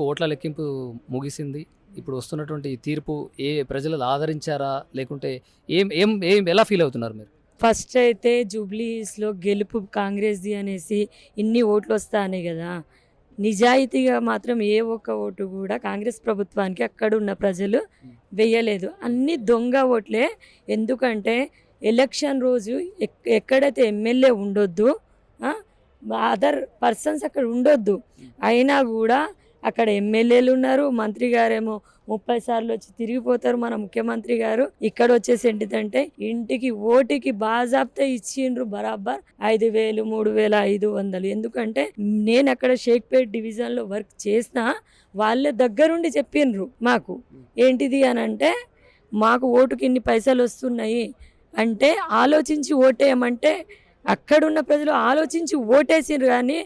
ఓట్ల లెక్కింపు ముగిసింది. ఇప్పుడు వస్తున్నటువంటి ఈ తీర్పు ఏ ప్రజలు ఆదరించారా? లేకుంటే ఏం ఏం ఏం ఎలా ఫీల్ అవుతున్నారు మీరు? ఫస్ట్ అయితే జూబ్లీస్లో గెలుపు కాంగ్రెస్ది అనేసి ఇన్ని ఓట్లు వస్తాయి కదా. నిజాయితీగా మాత్రం ఏ ఒక్క ఓటు కూడా కాంగ్రెస్ ప్రభుత్వానికి అక్కడ ఉన్న ప్రజలు వేయలేదు. అన్ని దొంగ ఓట్లే. ఎందుకంటే ఎలక్షన్ రోజు ఎక్- ఎక్కడైతే ఎమ్మెల్యే ఉండొద్దు అదర్ పర్సన్స్ అక్కడ ఉండొద్దు. అయినా కూడా అక్కడ ఎమ్మెల్యేలు ఉన్నారు మంత్రి గారేమో ముప్పై సార్లు వచ్చి తిరిగిపోతారు. మన ముఖ్యమంత్రి గారు ఇక్కడ వచ్చేసి ఏంటిదంటే ఇంటికి ఓటికి బాజాబ్తా ఇచ్చిండ్రు బరాబర్ ఐదు వేలు మూడు వేల ఐదు వందలు. ఎందుకంటే నేను అక్కడ షేక్పేట్ డివిజన్లో వర్క్ చేసినా వాళ్ళే దగ్గరుండి చెప్పిండ్రు మాకు. ఏంటిది అని అంటే మాకు ఓటుకి ఇన్ని పైసలు వస్తున్నాయి అంటే ఆలోచించి ఓటేయమంటే అక్కడున్న ప్రజలు ఆలోచించి ఓటేసిండ్రు కానీ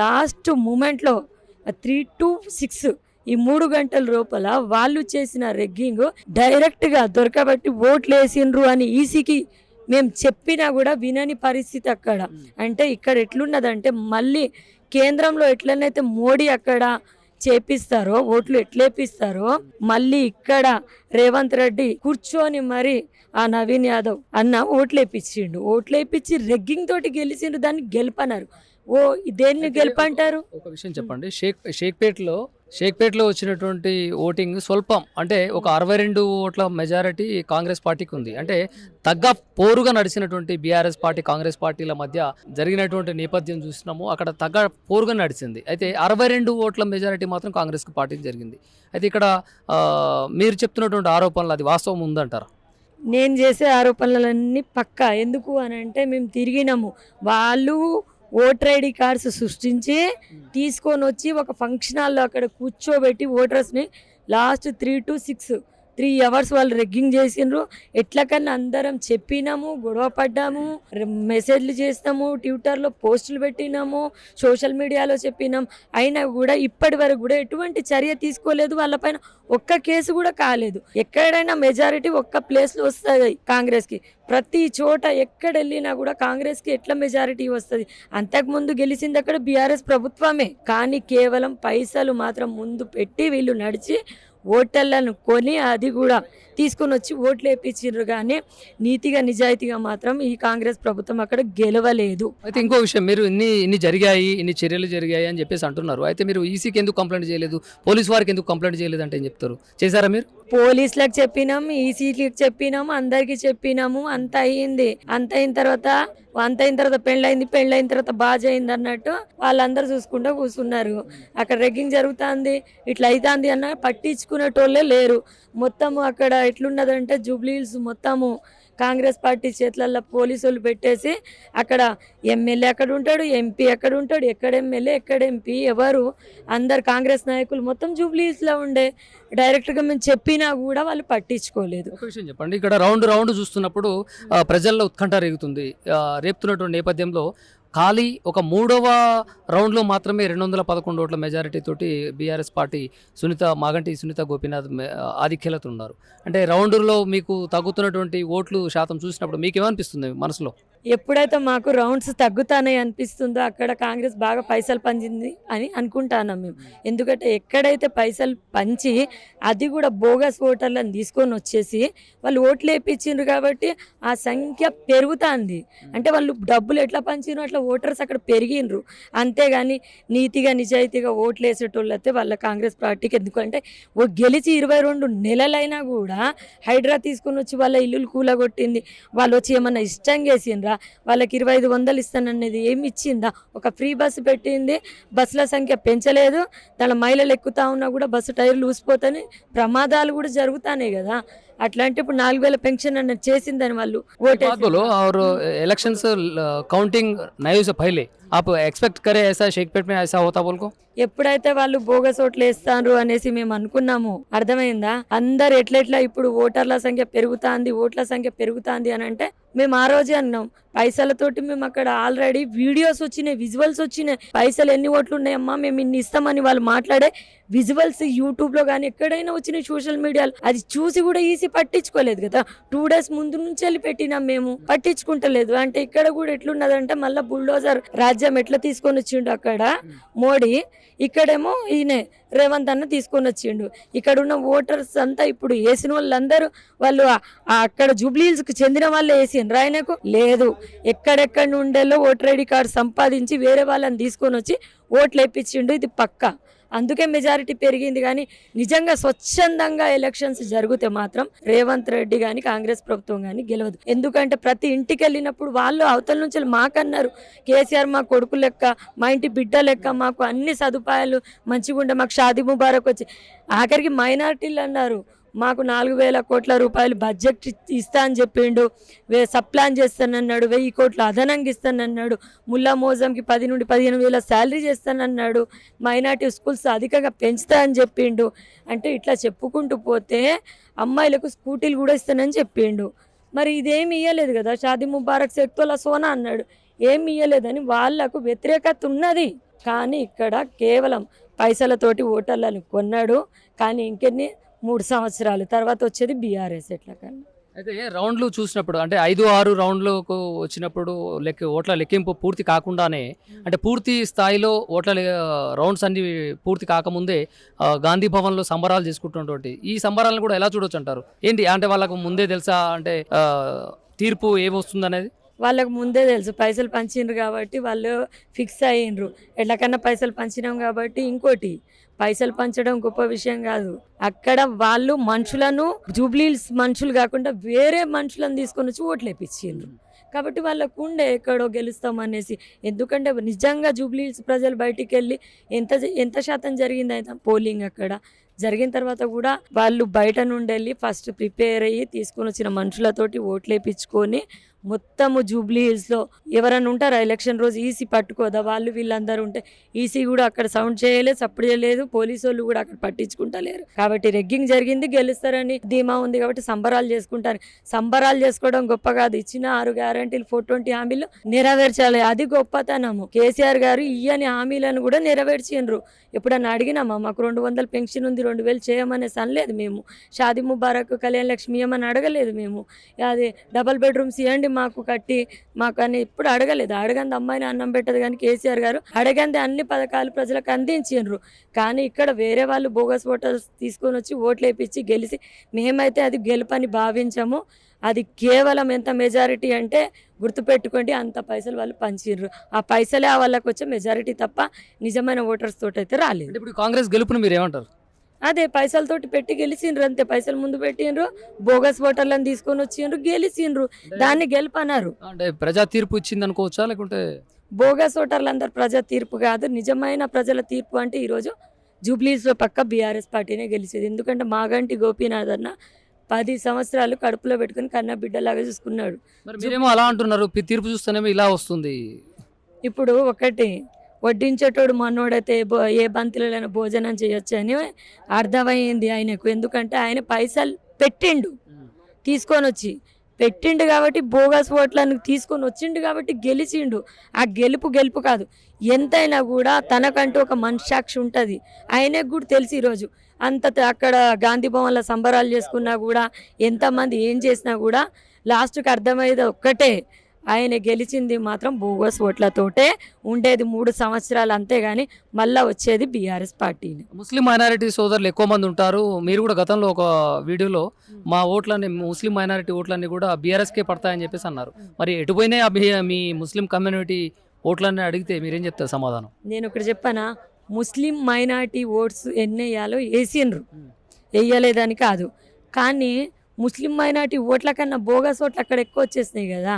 లాస్ట్ మూమెంట్లో త్రీ టు సిక్స్ ఈ మూడు గంటల లోపల వాళ్ళు చేసిన రెగ్గింగ్ డైరెక్ట్గా దొరకబట్టి ఓట్లు వేసిండ్రు అని ఈసీకి మేము చెప్పినా కూడా వినని పరిస్థితి అక్కడ. అంటే ఇక్కడ ఎట్లున్నదంటే మళ్ళీ కేంద్రంలో ఎట్లనైతే మోడీ అక్కడ చేపిస్తారో ఓట్లు ఎట్లేపిస్తారో మళ్ళీ ఇక్కడ రేవంత్ రెడ్డి కూర్చొని మరి ఆ నవీన్ యాదవ్ అన్న ఓట్లు వేపించిండు ఓట్లు వేపించి రెగ్గింగ్ తోటి గెలిచిండు దాన్ని గెలుపన్నారు. ఓ దేన్ని గెలుపంటారు? ఒక విషయం చెప్పండి. షేక్ షేక్పేట్లో షేక్పేట్లో వచ్చినటువంటి ఓటింగ్ స్వల్పం. అంటే ఒక అరవై రెండు ఓట్ల మెజారిటీ కాంగ్రెస్ పార్టీకి ఉంది. అంటే తగ్గ పోరుగా నడిచినటువంటి బీఆర్ఎస్ పార్టీ కాంగ్రెస్ పార్టీల మధ్య జరిగినటువంటి నేపథ్యం చూసినాము అక్కడ తగ్గ పోరుగా నడిచింది. అయితే అరవై రెండు ఓట్ల మెజారిటీ మాత్రం కాంగ్రెస్ పార్టీకి జరిగింది. అయితే ఇక్కడ మీరు చెప్తున్నటువంటి ఆరోపణలు అది వాస్తవం ఉందంటారా? నేను చేసే ఆరోపణలన్నీ పక్కా. ఎందుకు అని అంటే మేము తిరిగినాము. వాళ్ళు ఓటర్ ఐడి కార్డ్స్ సృష్టించి తీసుకొని వచ్చి ఒక ఫంక్షన్ హాల్లో అక్కడ కూర్చోబెట్టి ఓటర్స్ని last three to six three hours వాళ్ళు రెగ్గింగ్ చేసిండ్రు. ఎట్లకన్నా అందరం చెప్పినాము గొడవ పడ్డాము మెసేజ్లు చేసినాము ట్విట్టర్లో పోస్టులు పెట్టినాము సోషల్ మీడియాలో చెప్పినాం. అయినా కూడా ఇప్పటి వరకు కూడా ఎటువంటి చర్య తీసుకోలేదు. వాళ్ళపైన ఒక్క కేసు కూడా కాలేదు. ఎక్కడైనా మెజారిటీ ఒక్క ప్లేస్లో వస్తుంది కాంగ్రెస్కి. ప్రతి చోట ఎక్కడ వెళ్ళినా కూడా కాంగ్రెస్కి ఎట్లా మెజారిటీ వస్తుంది? అంతకుముందు గెలిచింది అక్కడ బీఆర్ఎస్ ప్రభుత్వమే. కానీ కేవలం పైసలు మాత్రం ముందు పెట్టి వీళ్ళు నడిచి ఓటర్లను కొని అది కూడా తీసుకొని వచ్చి ఓట్లు వేయించారు కానీ నీతిగా నిజాయితీగా మాత్రం ఈ కాంగ్రెస్ ప్రభుత్వం అక్కడ గెలవలేదు. అయితే ఇంకో విషయం మీరు ఇన్ని ఇన్ని జరిగాయి ఇన్ని చర్యలు జరిగాయి అని చెప్పేసి అంటున్నారు. అయితే మీరు ఈసీకి ఎందుకు కంప్లైంట్ చేయలేదు? పోలీస్ వారికి ఎందుకు కంప్లైంట్ చేయలేదు అంటే ఏం చెప్తారు? చేశారా మీరు? పోలీసులకు చెప్పినాం ఈసీలకు చెప్పినాము అందరికి చెప్పినాము అంత అయ్యింది. అంత అయిన తర్వాత అంత అయిన తర్వాత పెళ్ళైంది పెళ్ళైన తర్వాత బాజ అయింది అన్నట్టు వాళ్ళందరూ చూసుకుంటూ కూర్చున్నారు. అక్కడ రెగ్గింగ్ జరుగుతుంది ఇట్లా అవుతుంది అన్న పట్టించుకునేటోళ్ళే లేరు. మొత్తము అక్కడ ఎట్లున్నదంటే జూబ్లీ హిల్స్ మొత్తము కాంగ్రెస్ పార్టీ చేతులలో పోలీసులు పెట్టేసి అక్కడ ఎమ్మెల్యే ఎక్కడ ఉంటాడు ఎంపీ ఎక్కడ ఉంటాడు ఎక్కడ ఎమ్మెల్యే ఎక్కడ ఎంపీ ఎవరు? అందరు కాంగ్రెస్ నాయకులు మొత్తం జూబ్లీస్లో ఉండే. డైరెక్ట్గా మేము చెప్పినా కూడా వాళ్ళు పట్టించుకోలేదు. ఒక విషయం చెప్పండి. ఇక్కడ రౌండ్ రౌండ్ చూస్తున్నప్పుడు ప్రజల్లో ఉత్కంఠ రేగుతుంది. రేపుతున్నటువంటి నేపథ్యంలో ఖాళీ ఒక మూడవ రౌండ్లో మాత్రమే రెండు వందల పదకొండు ఓట్ల మెజారిటీ తోటి బీఆర్ఎస్ పార్టీ సునీత మాగంటి సునీత గోపీనాథ్ ఆధిక్యలతో ఉన్నారు అంటే రౌండ్లో మీకు తగ్గుతున్నటువంటి ఓట్లు శాతం చూసినప్పుడు మీకు ఏమనిపిస్తుంది మనసులో? ఎప్పుడైతే మాకు రౌండ్స్ తగ్గుతానే అనిపిస్తుందో అక్కడ కాంగ్రెస్ బాగా పైసలు పంచింది అని అనుకుంటాను మేము. ఎందుకంటే ఎక్కడైతే పైసలు పంచి అది కూడా బోగస్ ఓటర్లను తీసుకొని వచ్చేసి వాళ్ళు ఓట్లు వేయించిండ్రు కాబట్టి ఆ సంఖ్య పెరుగుతుంది. అంటే వాళ్ళు డబ్బులు ఎట్లా పంచినో అట్లా ఓటర్స్ అక్కడ పెరిగిండ్రు. అంతేగాని నీతిగా నిజాయితీగా ఓట్లు వేసేటోళ్ళు అయితే వాళ్ళ కాంగ్రెస్ పార్టీకి ఎందుకంటే ఓ గెలిచి ఇరవై రెండు నెలలైనా కూడా హైడ్రా తీసుకొని వచ్చి వాళ్ళ ఇల్లులు కూలగొట్టింది. వాళ్ళు వచ్చి ఏమన్నా ఇష్టం చేసిండ్రా? వాళ్ళకి ఇరవై ఐదు వందలు ఇస్తాననేది ఏమి ఇచ్చిందా? ఒక ఫ్రీ బస్సు పెట్టింది బస్సుల సంఖ్య పెంచలేదు దాని మహిళలు ఎక్కుతా ఉన్నా కూడా బస్సు టైర్లు ఊసిపోతాయి ప్రమాదాలు కూడా జరుగుతానే కదా. అట్లాంటి ఇప్పుడు నాలుగు వేల పెన్షన్ అన్నది చేసిందని వాళ్ళు बात ఓటేసి बोलो और इलेक्शन काउंटिंग नए से पहले आप एक्सपेक्ट करें ऐसा शेखपेट में ऐसा होता बोल को ఎప్పుడైతే వాళ్ళు బోగస్ ఓట్లు వేస్తారు అనేసి మేము అనుకున్నాము అర్థమైందా అందరు ఎట్లెట్లా ఇప్పుడు ఓటర్ల సంఖ్య పెరుగుతాంది ఓట్ల సంఖ్య పెరుగుతాంది అని అంటే మేము ఆ రోజే అన్నాం పైసలతోటి మేము అక్కడ ఆల్రెడీ వీడియోస్ వచ్చినాయి విజువల్స్ వచ్చినాయి పైసలు ఎన్ని ఓట్లు ఉన్నాయమ్మా మేము ఇన్ని ఇస్తామని వాళ్ళు మాట్లాడే విజువల్స్ యూట్యూబ్లో కానీ ఎక్కడైనా వచ్చినాయి సోషల్ మీడియాలో అది చూసి కూడా ఈసీ పట్టించుకోలేదు కదా. టూ డేస్ ముందు నుంచి వెళ్ళి పెట్టినాం మేము. పట్టించుకుంటలేదు. అంటే ఇక్కడ కూడా ఎట్లున్నదంటే మళ్ళీ బుల్డోజర్ రాజ్యం ఎట్లా తీసుకొని వచ్చిండు అక్కడ? మోడీ ఇక్కడేమో ఈయన రేవంత్ అన్న తీసుకొని వచ్చిండు. ఇక్కడ ఉన్న ఓటర్స్ అంతా ఇప్పుడు వేసిన వాళ్ళందరూ వాళ్ళు అక్కడ జూబ్లీహిల్స్కి చెందిన వాళ్ళే వేసిండ్రు. ఆయనకు లేదు. ఎక్కడెక్కడ నుండేలో ఓటర్ ఐడి కార్డు సంపాదించి వేరే వాళ్ళని తీసుకొని వచ్చి ఓట్లు వేయించిండు ఇది పక్కా. అందుకే మెజారిటీ పెరిగింది కానీ నిజంగా స్వచ్ఛందంగా ఎలక్షన్స్ జరిగితే మాత్రం రేవంత్ రెడ్డి కానీ కాంగ్రెస్ ప్రభుత్వం కానీ గెలవదు. ఎందుకంటే ప్రతి ఇంటికి వెళ్ళినప్పుడు వాళ్ళు అవతల నుంచి మాకన్నారు కేసీఆర్ మా కొడుకు లెక్క మా ఇంటి బిడ్డ లెక్క మాకు అన్ని సదుపాయాలు మంచిగా ఉండే మాకు షాదీ ముబారక్ వచ్చి ఆఖరికి మైనార్టీలు అన్నారు. మాకు నాలుగు వేల కోట్ల రూపాయలు బడ్జెట్ ఇస్తా అని చెప్పిండు. వే సప్లాన్ చేస్తానన్నాడు. వెయ్యి కోట్లు అదనంగా ఇస్తానన్నాడు. ముల్లా మోజంకి పది నుండి పదిహేను వేల శాలరీ చేస్తానన్నాడు. మైనార్టీ స్కూల్స్ అధికంగా పెంచుతా అని చెప్పిండు. అంటే ఇట్లా చెప్పుకుంటూ పోతే అమ్మాయిలకు స్కూటీలు కూడా ఇస్తానని చెప్పిండు. మరి ఇదేమి ఇయ్యలేదు కదా? షాదీ ముబారక్ శక్తుల సోనా అన్నాడు. ఏమి ఇయ్యలేదని వాళ్ళకు వ్యతిరేకత ఉన్నది. కానీ ఇక్కడ కేవలం పైసలతోటి ఓటర్లను కొన్నాడు. కానీ ఇంకెన్ని మూడు సంవత్సరాలు తర్వాత వచ్చేది బీఆర్ఎస్ ఎట్లా కన్నా అయితే రౌండ్లు చూసినప్పుడు అంటే ఐదు ఆరు రౌండ్లకు వచ్చినప్పుడు లెక్క ఓట్ల లెక్కింపు పూర్తి కాకుండానే అంటే పూర్తి స్థాయిలో ఓట్ల రౌండ్స్ అన్ని పూర్తి కాకముందే గాంధీ భవన్లో సంబరాలు చేసుకుంటున్నటువంటి ఈ సంబరాలను కూడా ఎలా చూడొచ్చు అంటారు? ఏంటి? అంటే వాళ్ళకు ముందే తెలుసా? అంటే తీర్పు ఏమొస్తుంది వాళ్ళకు ముందే తెలుసు. పైసలు పంచిండ్రు కాబట్టి వాళ్ళు ఫిక్స్ అయ్యిండ్రు ఎట్లకన్నా పైసలు పంచినాం కాబట్టి ఇంకోటి పైసలు పంచడం గొప్ప విషయం కాదు. అక్కడ వాళ్ళు మనుషులను జూబ్లీల్స్ మనుషులు కాకుండా వేరే మనుషులను తీసుకొని వచ్చి ఓట్లు వేపించిండ్రు. కాబట్టి వాళ్ళకు ఉండే ఎక్కడో గెలుస్తాం అనేసి. ఎందుకంటే నిజంగా జూబ్లీస్ ప్రజలు బయటికి వెళ్ళి ఎంత ఎంత శాతం జరిగింది అయితే పోలింగ్ అక్కడ. జరిగిన తర్వాత కూడా వాళ్ళు బయట నుండి వెళ్ళి ఫస్ట్ ప్రిపేర్ అయ్యి తీసుకొని వచ్చిన మనుషులతోటి ఓట్లు వేయించుకొని మొత్తము జూబ్లీ హిల్స్లో ఎవరైనా ఉంటారా? ఎలక్షన్ రోజు ఈసీ పట్టుకోదా? వాళ్ళు వీళ్ళందరూ ఉంటే ఈసీ కూడా అక్కడ సౌండ్ చేయలేదు సప్పుడు చేయలేదు పోలీసు వాళ్ళు కూడా అక్కడ పట్టించుకుంటలేరు. కాబట్టి రెగ్గింగ్ జరిగింది గెలుస్తారని ధీమా ఉంది కాబట్టి సంబరాలు చేసుకుంటారు. సంబరాలు చేసుకోవడం గొప్ప కాదు. ఇచ్చిన ఆరు గ్యారంటీలు ఫోర్ ట్వంటీ హామీలు నెరవేర్చాలి. అది గొప్పతనము. కేసీఆర్ గారు ఇయ్యని హామీలను కూడా నెరవేర్చిండ్రు ఎప్పుడన్నా అడిగినామా? మాకు రెండు వందల పెన్షన్ ఉంది రెండు వేలు చేయమనేసి అనలేదు మేము. షాది ముబారక్ కళ్యాణ్ లక్ష్మి ఏమని అడగలేదు మేము. అది డబల్ బెడ్రూమ్స్ ఇవ్వండి మాకు కట్టి మాకు అని ఇప్పుడు అడగలేదు. అడగంది అమ్మాయిని అన్నం పెట్టదు కానీ కేసీఆర్ గారు అడగంది అన్ని పథకాలు ప్రజలకు అందించిండ్రు. కానీ ఇక్కడ వేరే వాళ్ళు బోగస్ ఓటర్స్ తీసుకొని వచ్చి ఓట్లు వేపించి గెలిచి మేమైతే అది గెలుపని భావించాము. అది కేవలం ఎంత మెజారిటీ అంటే గుర్తుపెట్టుకోండి అంత పైసలు వాళ్ళు పంచిర్రు. ఆ పైసలే వాళ్ళకు వాళ్ళకి వచ్చే మెజారిటీ తప్ప నిజమైన ఓటర్స్ తోటి అయితే రాలేదు ఇప్పుడు కాంగ్రెస్ గెలుపును మీరు ఏమంటారు అదే పైసలతోటి పెట్టి గెలిచిండ్రు అంతే. పైసలు ముందు పెట్టిండ్రు బోగస్ ఓటర్లను తీసుకొని వచ్చిండ్రు గెలిచిండ్రు. దాన్ని గెలుపన్నారు. అంటే ప్రజా తీర్పు ఇచ్చింది అనుకోవచ్చా లేకుంటే బోగస్ ఓటర్లు అందరు ప్రజా తీర్పు కాదు నిజమైన ప్రజల తీర్పు అంటే ఈరోజు జూబ్లీస్లో పక్క బీఆర్ఎస్ పార్టీనే గెలిచేది. ఎందుకంటే మాగంటి గోపీనాథ్ అన్న పది సంవత్సరాలు కడుపులో పెట్టుకుని కన్న బిడ్డలాగా చూసుకున్నాడు. మరి మీరేమో అలా అంటున్నారు తీర్పు చూస్తేనేమో ఇలా వస్తుంది. ఇప్పుడు ఒకటి వడ్డించేటోడు మనోడైతే ఏ భో- ఏ భోజనం చేయొచ్చు అని అర్థమైంది ఆయనకు. ఎందుకంటే ఆయన పైసలు పెట్టిండు. తీసుకొని వచ్చి పెట్టిండు కాబట్టి బోగస్ ఓట్లను తీసుకొని వచ్చిండు కాబట్టి గెలిచిండు. ఆ గెలుపు గెలుపు కాదు. ఎంతైనా కూడా తనకంటూ ఒక మనసాక్షి ఉంటుంది. ఆయనకు కూడా తెలిసి ఈరోజు. అంత అక్కడ గాంధీ భవన్లో సంబరాలు చేసుకున్నా కూడా ఎంతమంది ఏం చేసినా కూడా లాస్ట్కి అర్థమయ్యేది ఒక్కటే. ఆయన గెలిచింది మాత్రం బోగస్ ఓట్లతోటే. ఉండేది మూడు సంవత్సరాలు అంతేగాని మళ్ళా వచ్చేది బీఆర్ఎస్ పార్టీని. ముస్లిం మైనారిటీ సోదరులు ఎక్కువ మంది ఉంటారు. మీరు కూడా గతంలో ఒక వీడియోలో మా ఓట్లన్నీ ముస్లిం మైనారిటీ ఓట్లన్నీ కూడా బీఆర్ఎస్కే పడతాయని చెప్పేసి అన్నారు. మరి ఎటు పోయినాయి ఆ బి- మీ ముస్లిం కమ్యూనిటీ ఓట్లన్నీ అడిగితే మీరేం చెప్తారు సమాధానం? నేను ఇక్కడ చెప్పానా? ముస్లిం మైనార్టీ ఓట్స్ ఎన్ని వేయాలో వేసిండ్రు వేయలేదని కాదు. కానీ ముస్లిం మైనార్టీ ఓట్ల కన్నా బోగస్ ఓట్లు అక్కడ ఎక్కువ వచ్చేసినాయి కదా.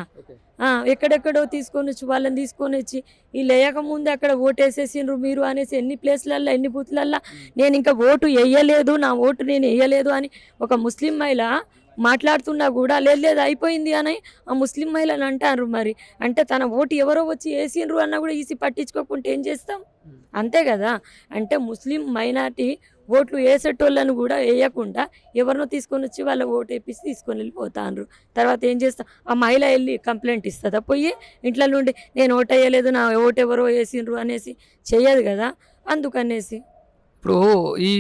ఎక్కడెక్కడో తీసుకొని వచ్చి వాళ్ళని తీసుకొని వచ్చి వీళ్ళు వేయకముందే అక్కడ ఓటు వేసేసిండ్రు మీరు అనేసి ఎన్ని ప్లేస్లల్లో ఎన్ని బూత్లల్లో నేను ఇంకా ఓటు వేయలేదు నా ఓటు నేను వేయలేదు అని ఒక ముస్లిం మహిళ మాట్లాడుతున్నా కూడా లేదు లేదు అయిపోయింది అని ఆ ముస్లిం మహిళని అంటారు మరి. అంటే తన ఓటు ఎవరో వచ్చి వేసిండ్రు అన్నా కూడా ఈసీ పట్టించుకోకుంటే ఏం చేస్తాం? అంతే కదా. అంటే ముస్లిం మైనార్టీ ఓట్లు వేసేటోళ్ళను కూడా వేయకుండా ఎవరినో తీసుకొని వచ్చి వాళ్ళ ఓటు వేపించి తీసుకొని వెళ్ళిపోతాండ్రు. తర్వాత ఏం చేస్తా ఆ మహిళ వెళ్ళి కంప్లైంట్ ఇస్తుందా? పోయి ఇంట్లో నుండి నేను ఓటు వేయలేదు నా ఓటు ఎవరో వేసిండ్రు అనేసి చెయ్యదు కదా. అందుకనేసి. ఇప్పుడు ఈ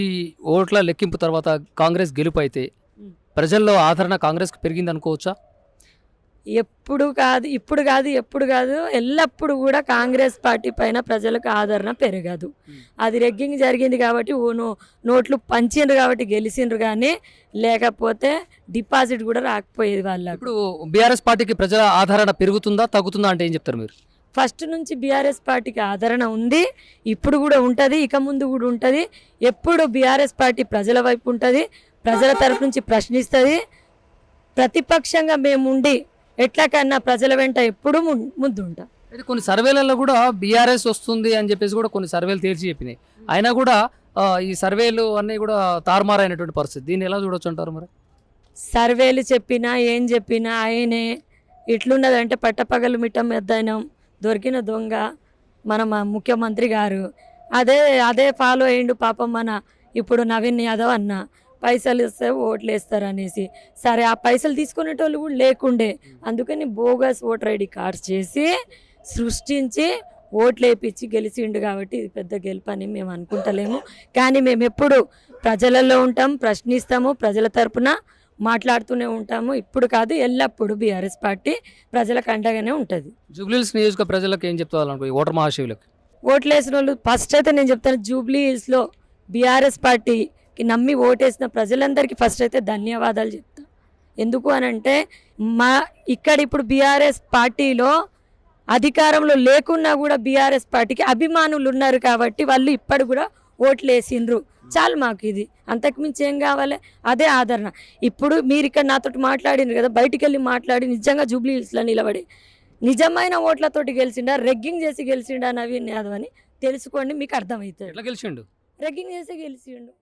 ఓట్ల లెక్కింపు తర్వాత కాంగ్రెస్ గెలుపు అయితే. ప్రజల్లో ఆదరణ కాంగ్రెస్కి పెరిగింది అనుకోవచ్చా ఎప్పుడు కాదు ఇప్పుడు కాదు ఎప్పుడు కాదు ఎల్లప్పుడు కూడా కాంగ్రెస్ పార్టీ పైన ప్రజలకు ఆదరణ పెరగదు. అది రెగ్గింగ్ జరిగింది కాబట్టి ఓ నో- నోట్లు పంచిండ్రు కాబట్టి గెలిచిండ్రు కానీ లేకపోతే డిపాజిట్ కూడా రాకపోయేది వాళ్ళకు. ఇప్పుడు బీఆర్ఎస్ పార్టీకి ప్రజల ఆదరణ పెరుగుతుందా తగ్గుతుందా అంటే ఏం చెప్తారు మీరు? ఫస్ట్ నుంచి బీఆర్ఎస్ పార్టీకి ఆదరణ ఉంది ఇప్పుడు కూడా ఉంటుంది ఇక ముందు కూడా ఉంటుంది. ఎప్పుడు బీఆర్ఎస్ పార్టీ ప్రజల వైపు ఉంటుంది ప్రజల తరఫు నుంచి ప్రశ్నిస్తుంది. ప్రతిపక్షంగా మేము ఉండి ఎట్లా కన్నా ప్రజల వెంట ఎప్పుడు ముం- ముందు ఉంటాం. అయితే కొన్ని సర్వేలలో కూడా బీఆర్ఎస్ వస్తుంది అని చెప్పేసి కూడా కొన్ని సర్వేలు తేల్చి చెప్పినాయి. అయినా కూడా ఈ సర్వేలు అన్నీ కూడా తారుమారైనటువంటి పరిస్థితి. దీన్ని ఎలా చూడొచ్చు అంటారు మరి? సర్వేలు చెప్పినా ఏం చెప్పినా ఆయనే ఇట్లున్నదంటే పట్టపగలు మిట్టం మెద్దనం దొరికిన దొంగ మన ముఖ్యమంత్రి గారు. అదే అదే ఫాలో అయ్యిండు పాపం మన ఇప్పుడు నవీన్ యాదవ్ అన్న. పైసలు ఇస్తే ఓట్లు వేస్తారు అనేసి సరే ఆ పైసలు తీసుకునేటోళ్ళు కూడా లేకుండే. అందుకని బోగస్ ఓటర్ ఐడి కార్డ్స్ చేసి సృష్టించి ఓట్లు వేపించి గెలిచిండు కాబట్టి ఇది పెద్ద గెలుపు అని మేము అనుకుంటలేము. కానీ మేము ఎప్పుడు ప్రజలలో ఉంటాం ప్రశ్నిస్తాము ప్రజల తరపున మాట్లాడుతూనే ఉంటాము. ఇప్పుడు కాదు ఎల్లప్పుడూ బీఆర్ఎస్ పార్టీ ప్రజలకు అండగానే ఉంటుంది. జూబ్లీహిల్స్ నియోజక ప్రజలకు ఏం ఈ ఓటర్ మహాశివులకు? ఓట్లు వేసిన వాళ్ళు ఫస్ట్ అయితే నేను చెప్తాను జూబ్లీ హిల్స్లో బీఆర్ఎస్ పార్టీకి నమ్మి ఓటేసిన ప్రజలందరికీ ఫస్ట్ అయితే ధన్యవాదాలు చెప్తా. ఎందుకు అని అంటే మా ఇక్కడ ఇప్పుడు బీఆర్ఎస్ పార్టీలో అధికారంలో లేకున్నా కూడా బీఆర్ఎస్ పార్టీకి అభిమానులు ఉన్నారు కాబట్టి వాళ్ళు ఇప్పటి కూడా ఓట్లు వేసిండ్రు చాలు మాకు ఇది. అంతకుమించి ఏం కావాలి? అదే ఆదరణ. ఇప్పుడు మీరు ఇక్కడ నాతో మాట్లాడిండ్రు కదా బయటికి వెళ్ళి మాట్లాడి నిజంగా జూబ్లీ హిల్స్లో నిలబడి. నిజమైన ఓట్లతోటి గెలిచిండా రెగ్గింగ్ చేసి గెలిచిండా నవీన్ యాదవ్ అని తెలుసుకోండి మీకు అర్థమవుతుంది ఎట్లా గెలిచిండు? రెగ్గింగ్ చేసి గెలిచిండు.